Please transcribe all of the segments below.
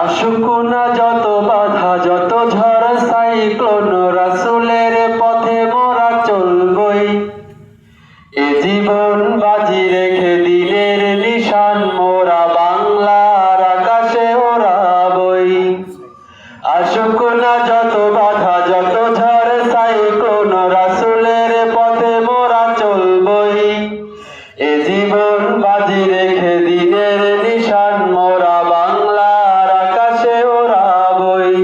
আসুক না যত বাধা, যত ঝড়, সাইক্লোন রাসুলের পথে মোরা চলবই। এ জীবন বাজি রেখে দিনের নিশান মোরা নিশান মোরা বাংলার আকাশে ওড়াবই।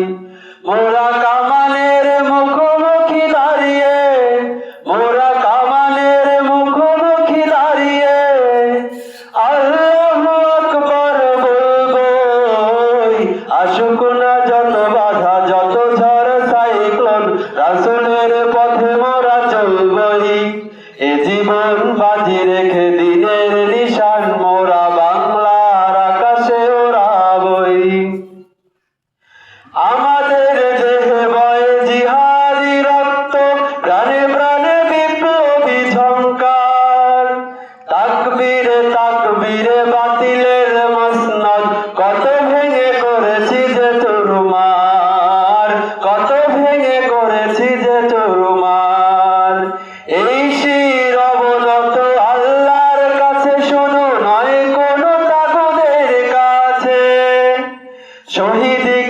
মোরা কামানের মুখোমুখি দাঁড়িয়ে, মোরা কামানের মুখোমুখি দাঁড়িয়ে। আল্লাহু আকবার বলবই, আসুক না যত বাধা, যত ঝড়, সাইক্লোন, রাসূলের পথে মোরা চলবই। এ জীবন বাজি রেখে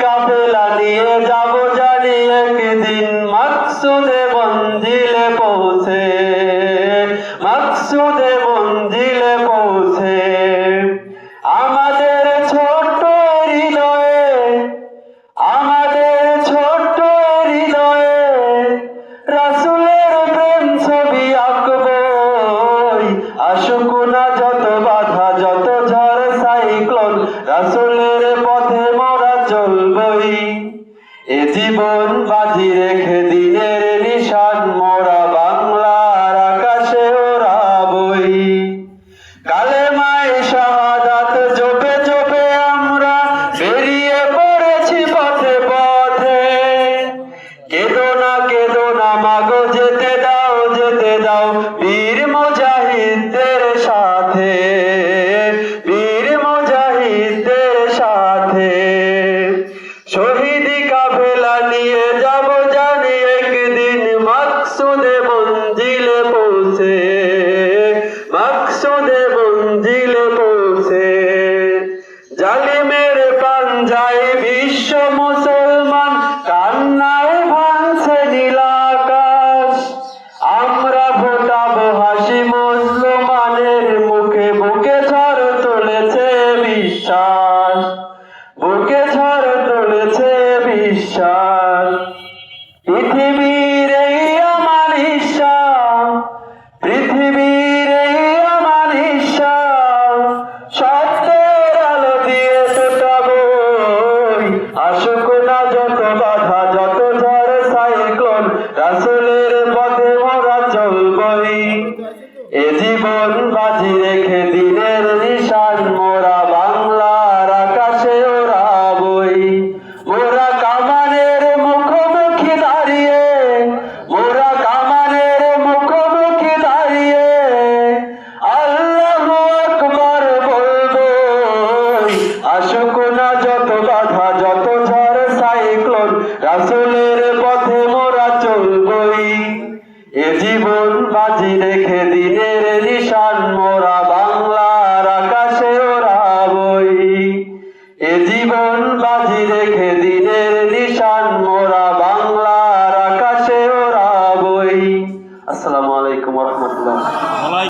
কাফেলা নিয়ে যাব জানি একদিন মাকসুদে পৌঁছে মাকসুদে পৌঁছে। আমাদের ছোট্ট হৃদয়ে, আমাদের ছোট্ট হৃদয়ে রাসুলের প্রেম ছবি আঁকবই। আসুক না যত বাধা যত ঝড় সাইক্লোন রাসুলের পথে মোরা চলবই এ জীবন বাজি রেখে দিনের নিশান মোরা বাংলার আকাশে ওড়াবই। কালেমায় শাহাদাত, জপে জপে আমরা বেরিয়ে পড়েছি পথে পথে। কেদো না কেদো না, মাগো, যেতে দাও যেতে দাও মাকসুদে মঞ্জিলে পৌঁছে, মাকসুদে মঞ্জিলে পৌঁছে। জালিমের পাঞ্জায় বিশ্ব মুসলমান, কান্নায় ভাঙছে নীলাকাশ আমরা ফোটাবো হাসি মুসলমানের মুখে, বুকে ঝড় তুলেছে বিশ্বাস। বাজি রেখে দিনের নিশান, মোরা বাংলার আকাশে ওড়াবই। মোরা কামানের মুখোমুখি দাঁড়িয়ে কামানের মুখোমুখি দাঁড়িয়ে, আল্লাহু বলবই আসুক না যত বাধা, যত ঝড়, সাইক্লোন, রাসূলের পথে মোরা চলবই। এ জীবন বাজি রেখে দিনের